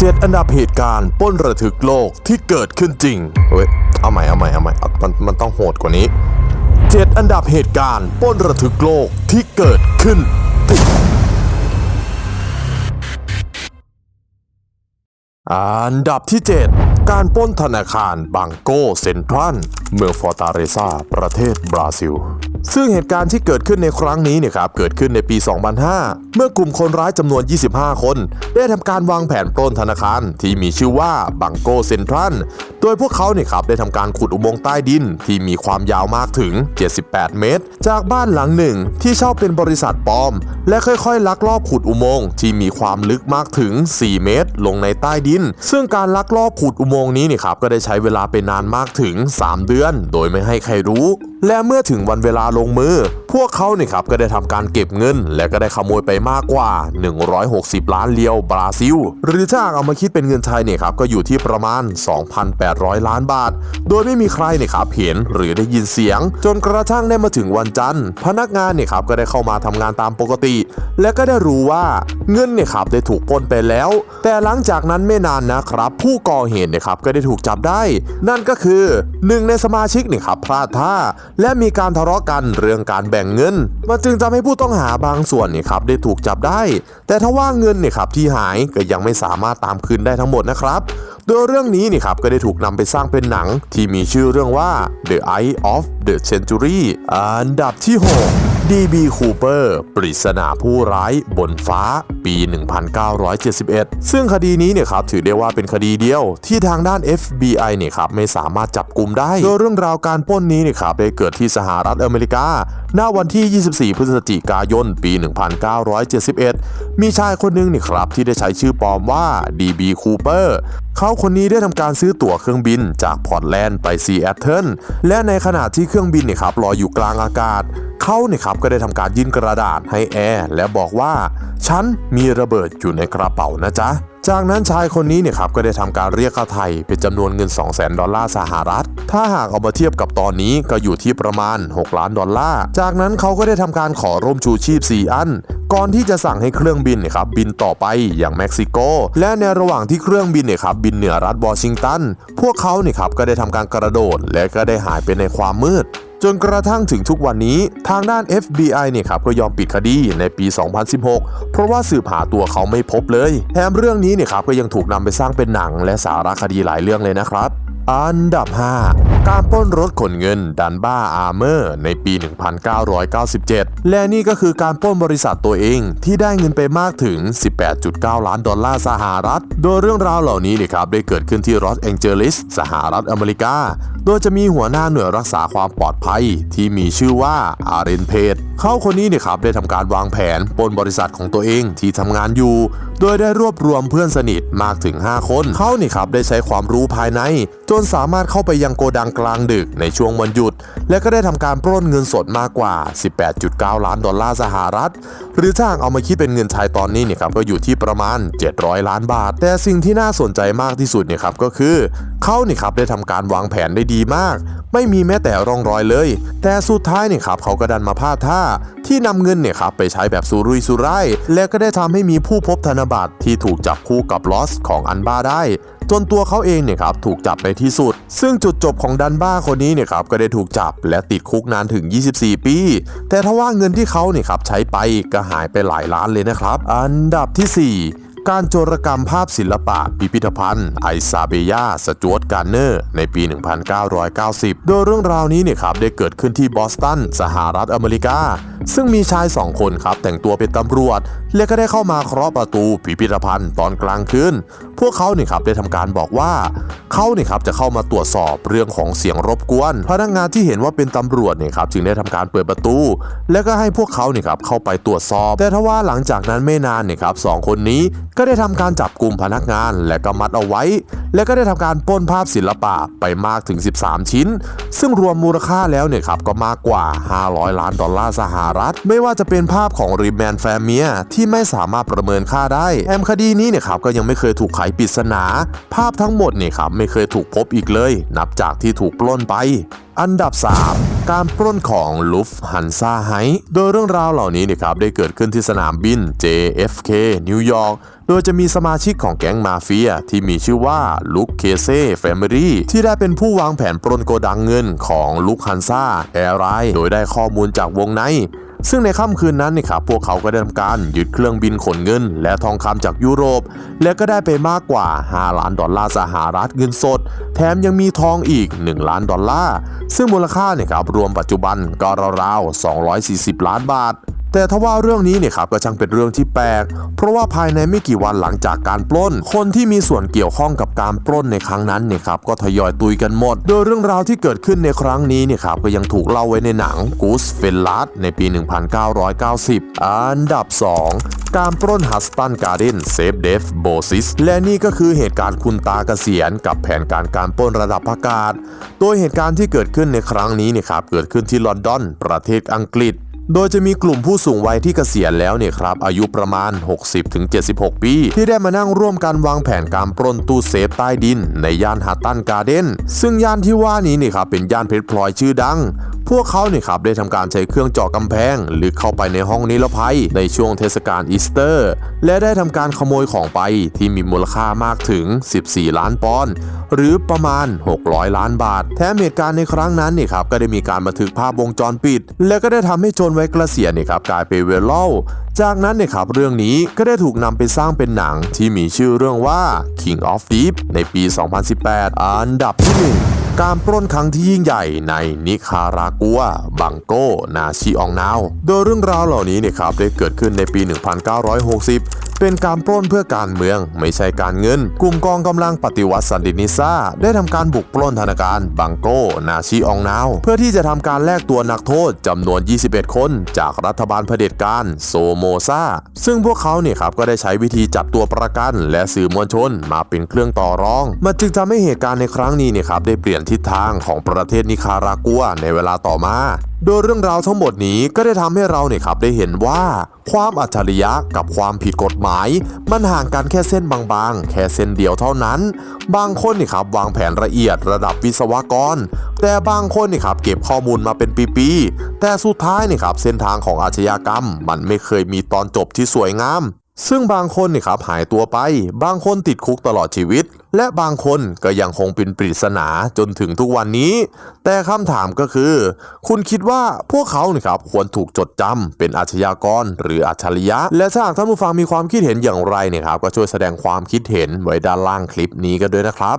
7 อันดับเหตุการณ์ป้นระทึกโลกที่เกิดขึ้นจริง เฮ้ย เอาใหม่เอาใหม่เอาใหม่มันมันต้องโหดกว่านี้ 7 อันดับเหตุการณ์ป้นระทึกโลกที่เกิดขึ้นอันดับที่ 7 การป้นธนาคารบังโกเซ็นทรัลเมืองฟอร์ตาเรซาประเทศบราซิล ซึ่งเหตุการณ์ที่เกิดขึ้นในครั้งนี้เนี่ยครับเกิดขึ้นในปี 2005 เมื่อกลุ่มคนร้ายจำนวน 25 คน ได้ทำการวางแผนปล้นธนาคารที่มีชื่อว่าบังโกเซ็นทรัลโดยพวกเขาเนี่ยครับได้ทำการขุดอุโมงค์ใต้ดินที่มีความยาวมากถึง 78 เมตร จากบ้านหลังหนึ่งที่เช่าเป็นบริษัทปลอม และค่อยๆ ลักลอบขุดอุโมงค์ที่มีความลึกมากถึง 4 เมตร ลงในใต้ดิน ซึ่งการลักลอบขุดอุโมงค์นี้เนี่ยครับก็ได้ใช้เวลาเป็นนานมากถึง 3 เดือน โดยไม่ให้ใครรู้ และเมื่อถึงวันเวลาลงมือ พวกเขาเนี่ยครับก็ได้ทำการเก็บเงิน และก็ได้ขโมยไปมากกว่า 160 ล้านเลียวบราซิล หรือถ้าเอามาคิดเป็นเงินไทยเนี่ยครับก็อยู่ที่ประมาณ 2,800 ล้านบาท โดยไม่มีใครเนี่ยครับเห็นหรือได้ยินเสียง จนกระทั่งได้มาถึงวันจันทร์ พนักงานเนี่ยครับก็ได้เข้ามาทำงานตามปกติ และก็ได้รู้ว่าเงินเนี่ยครับได้ถูกปล้นไปแล้ว แต่หลังจากนั้นไม่นานนะครับ ผู้ก่อเหตุเนี่ยครับก็ได้ถูกจับได้ นั่นก็คือหนึ่งในสมาชิกเนี่ยครับพลาดท่า และมีการทะเลาะกันเรื่องการแบ่งเงิน มันจึงทำให้ผู้ต้องหาบางส่วนเนี่ยครับได้ถูกจับได้ แต่ถ้าว่าเงินเนี่ยครับที่หายก็ยังไม่สามารถตามคืนได้ทั้งหมดนะครับโดยเรื่องนี้นี่ครับก็ได้ถูกนำไปสร้างเป็นหนังที่มีชื่อเรื่องว่า The Eye of the Century อันดับที่ 6 DB Cooper ปริศนาผู้ร้ายบนฟ้าปี 1971 ซึ่งคดีนี้เนี่ยครับถือได้ว่าเป็นคดีเดียวที่ทางด้าน FBI เนี่ยครับไม่สามารถจับกลุ่มได้ โดยเรื่องราวการปล้นนี้เนี่ยครับได้เกิดที่สหรัฐอเมริกาณวันที่ 24 พฤศจิกายน ปี 1971 มีชายคนหนึงเนี่ยครับที่ได้ใช้ชื่อปลอมว่า DB Cooper เขาคนนี้ได้ทำการซื้อตั๋วเครื่องบินจากพอร์ตแลนด์ไปซีแอตเทิลและในขณะที่เครื่องบินเนี่ยครับลอยอยู่กลางอากาศ เขาเนี่ยครับก็ได้ทำการยื่นกระดาษให้แอร์และบอกว่า ฉันมีระเบิดอยู่ในกระเป๋านะจ๊ะจากนั้นชายคนนี้เนี่ยครับก็ได้ทำการเรียกค่าไทยเป็นจำนวนเงิน 2 0 0 0 0 0 ดอลลาร์สหรัฐ ถ้าหากเอามาเทียบกับตอนนี้ก็อยู่ที่ประมาณ 6 ล้านดอลลาร์ จากนั้นเขาก็ได้ทำการขอร่มชูชีพ 4 อัน ก่อนที่จะสั่งให้เครื่องบินเนี่ยครับบินต่อไปอย่างเม็กซิโก และในระหว่างที่เครื่องบินเนี่ยครับบินเหนือรัฐวอชิงตัน พวกเขาเนี่ยครับก็ได้ทำการกระโดด และก็ได้หายไปในความมืดจนกระทั่งถึงทุกวันนี้ทางด้าน FBI เนี่ยครับก็ยอมปิดคดีในปี 2016 เพราะว่าสืบหาตัวเขาไม่พบเลยแถมเรื่องนี้เนี่ยครับก็ยังถูกนำไปสร้างเป็นหนังและสารคดีหลายเรื่องเลยนะครับ อันดับ 5 การปล้นรถขนเงินดันบ้าอาร์เมอร์ในปี 1997 และนี่ก็คือการปล้นบริษัทตัวเองที่ได้เงินไปมากถึง 18.9 ล้านดอลลาร์สหรัฐ โดยเรื่องราวเหล่านี้เนี่ยครับได้เกิดขึ้นที่รอสแองเจลิสสหรัฐอเมริกาโดยจะมีหัวหน้าหน่วยรักษาความปลอดภัย ที่มีชื่อว่าอาเรนเพดเขาคนนี้เนี่ยครับได้ทำการวางแผนปล้นบริษัทของตัวเองที่ทำงานอยู่ โดยได้รวบรวมเพื่อนสนิทมากถึง 5 คน เขานี่ครับได้ใช้ความรู้ภายใน จนสามารถเข้าไปยังโกดังกลางดึกในช่วงวันหยุด และก็ได้ทำการปล้นเงินสดมากกว่า 18.9 ล้านดอลลาร์สหรัฐ หรือถ้าหากเอามาคิดเป็นเงินไทยตอนนี้เนี่ยครับก็อยู่ที่ประมาณ 700 ล้านบาท แต่สิ่งที่น่าสนใจมากที่สุดเนี่ยครับก็คือเขานี่ครับได้ทำการวางแผนได้ดีมาก ไม่มีแม้แต่ร่องรอยเลย แต่สุดท้ายเนี่ยครับเขาก็ดันมาพลาดท่า ที่นำเงินเนี่ยครับไปใช้แบบสุรุ่ยสุร่ายและก็ได้ทำให้มีผู้พบธนบัตรที่ถูกจับคู่กับลอสของอันบ้าได้ จนตัวเขาเองเนี่ยครับถูกจับในที่สุด ซึ่งจุดจบของดันบ้าคนนี้เนี่ยครับก็ได้ถูกจับและติดคุกนานถึง 24 ปี แต่ถ้าว่าเงินที่เขาเนี่ยครับใช้ไปก็หายไปหลายล้านเลยนะครับ อันดับที่ 4 การโจรกรรมภาพศิลปะพิพิธภัณฑ์ไอซาเบยาสจวตการเนอร์ในปี 1990 โดยเรื่องราวนี้เนี่ยครับได้เกิดขึ้นที่บอสตัน สหรัฐอเมริกา ซึ่งมีชายสองคนครับแต่งตัวเป็นตำรวจ และก็ได้เข้ามาเคาะประตูพิพิธภัณฑ์ตอนกลางคืน พวกเขาเนี่ยครับได้ทำการบอกว่าเขาเนี่ยครับจะเข้ามาตรวจสอบเรื่องของเสียงรบกวน พนักงานที่เห็นว่าเป็นตำรวจเนี่ยครับจึงได้ทำการเปิดประตู และก็ให้พวกเขาเนี่ยครับเข้าไปตรวจสอบ แต่ทว่าหลังจากนั้นไม่นานเนี่ยครับสองคนนี้ก็ได้ทำการจับกลุ่มพนักงาน และก็มัดเอาไว้ และก็ได้ทำการปล้นภาพศิลปะไปมากถึง 13 ชิ้น ซึ่งรวมมูลค่าแล้วเนี่ยครับก็มากกว่า 500 ล้านดอลลาร์สหรัฐ ไม่ว่าจะเป็นภาพของริมแมนแฟเมียที่ไม่สามารถประเมินค่าได้แอมคดีนี้เนี่ยครับก็ยังไม่เคยถูกไขปริศนา ภาพทั้งหมดเนี่ยครับไม่เคยถูกพบอีกเลย นับจากที่ถูกปล้นไป อันดับ 3 การปล้นของลุฟฮันซาไฮโดยเรื่องราวเหล่านี้นะครับได้เกิดขึ้นที่สนามบิน JFK นิวยอร์กโดยจะมีสมาชิกของแก๊งมาเฟียที่มีชื่อว่าลุคเคเซ่แฟมิลี่ที่ได้เป็นผู้วางแผนปล้นโกดังเงินของลุคฮันซาแอร์ไรโดยได้ข้อมูลจากวงใน ซึ่งในค่ำคืนนั้นนี่ครับพวกเขาก็ได้ทำการยึดเครื่องบินขนเงิน และทองคำจากยุโรป และก็ได้ไปมากกว่า 5 ล้านดอลลาร์สหรัฐเงินสด แถมยังมีทองอีก 1 ล้านดอลลาร์ ซึ่งมูลค่าเนี่ยครับรวมปัจจุบันก็ราวๆ240 ล้านบาท แต่ทว่าเรื่องนี้เนี่ยครับก็ช่างเป็นเรื่องที่แปลก เพราะว่าภายในไม่กี่วันหลังจากการปล้น คนที่มีส่วนเกี่ยวข้องกับการปล้นในครั้งนั้นเนี่ยครับก็ทยอยตุยกันหมด โดยเรื่องราวที่เกิดขึ้นในครั้งนี้เนี่ยครับก็ยังถูกเล่าไว้ในหนัง Goose f e l l a s ในปี 1990 อันดับ 2 การปล้นฮัสตันการ์เดนเซฟเดฟโบซิสและนี่ก็คือเหตุการณ์คุณตาเกษียณกับแผนการการปล้นระดับอากาศ โดยเหตุการณ์ที่เกิดขึ้นในครั้งนี้เนี่ยครับเกิดขึ้นที่ลอนดอน ประเทศอังกฤษ โดยจะมีกลุ่มผู้สูงวัยที่เกษียณแล้วเนี่ยครับ อายุประมาณ 60-76 ปี ที่ได้มานั่งร่วมกันวางแผนการปล้นตู้เซฟใต้ดิน ในย่านฮัตตันการ์เดนซึ่งย่านที่ว่านี้เนี่ยครับเป็นย่านเพชรพลอยชื่อดัง พวกเขาเนี่ยครับได้ทำการใช้เครื่องเจาะกำแพง หรือเข้าไปในห้องนิรภัย ในช่วงเทศกาลอีสเตอร์ และได้ทำการขโมยของไปที่มีมูลค่ามากถึง 14 ล้านปอนด์ หรือประมาณ 600 ล้านบาท แถมเหตุการณ์ในครั้งนั้นนี่ครับก็ได้มีการบันทึกภาพวงจรปิด และก็ได้ทำให้โจรไว้เกษียนี่ครับกลายเป็นเวรัลจากนั้นเนี่ยครับเรื่องนี้ก็ได้ถูกนำไปสร้างเป็นหนังที่มีชื่อเรื่องว่า King of Deep ในปี 2018 อันดับที่หนึ่งการปล้นครั้งที่ยิ่งใหญ่ในนิคารากัว บังโก นาชิอองนาว โดยเรื่องราวเหล่านี้เนี่ยครับได้เกิดขึ้นในปี 1960 เป็นการปล้นเพื่อการเมืองไม่ใช่การเงิน กลุ่มกองกำลังปฏิวัติสันตินิซาได้ทำการบุกปล้นธนาคารบังโกนาชิอองนาว เพื่อที่จะทำการแลกตัวนักโทษจำนวน 21 คน จากรัฐบาลเผด็จการโซโมซาซึ่งพวกเขาเนี่ยครับก็ได้ใช้วิธีจับตัวประกัน และสื่อมวลชนมาเป็นเครื่องต่อรอง มันจึงทำให้เหตุการณ์ในครั้งนี้เนี่ยครับได้เปลี่ยนทิศทางของประเทศนิคารากัวในเวลาต่อมาโดยเรื่องราวทั้งหมดนี้ก็ได้ทำให้เราเนี่ยครับได้เห็นว่า ความอัจฉริยะกับความผิดกฎหมายมาย มันห่างกันแค่เส้นบางๆ แค่เส้นเดียวเท่านั้น บางคนนี่ครับวางแผนละเอียดระดับวิศวกร แต่บางคนนี่ครับเก็บข้อมูลมาเป็นปีๆ แต่สุดท้ายนี่ครับเส้นทางของอาชญากรรม มันไม่เคยมีตอนจบที่สวยงาม ซึ่งบางคนนี่ครับหายตัวไป บางคนติดคุกตลอดชีวิต และบางคนก็ยังคงเป็นปริศนาจนถึงทุกวันนี้ แต่คำถามก็คือ คุณคิดว่าพวกเขานี่ครับควรถูกจดจำเป็นอาชญากร หรืออัจฉริยะ และถ้าหากท่านผู้ฟังมีความคิดเห็นอย่างไรเนี่ยครับก็ช่วยแสดงความคิดเห็นไว้ด้านล่างคลิปนี้กันด้วยนะครับ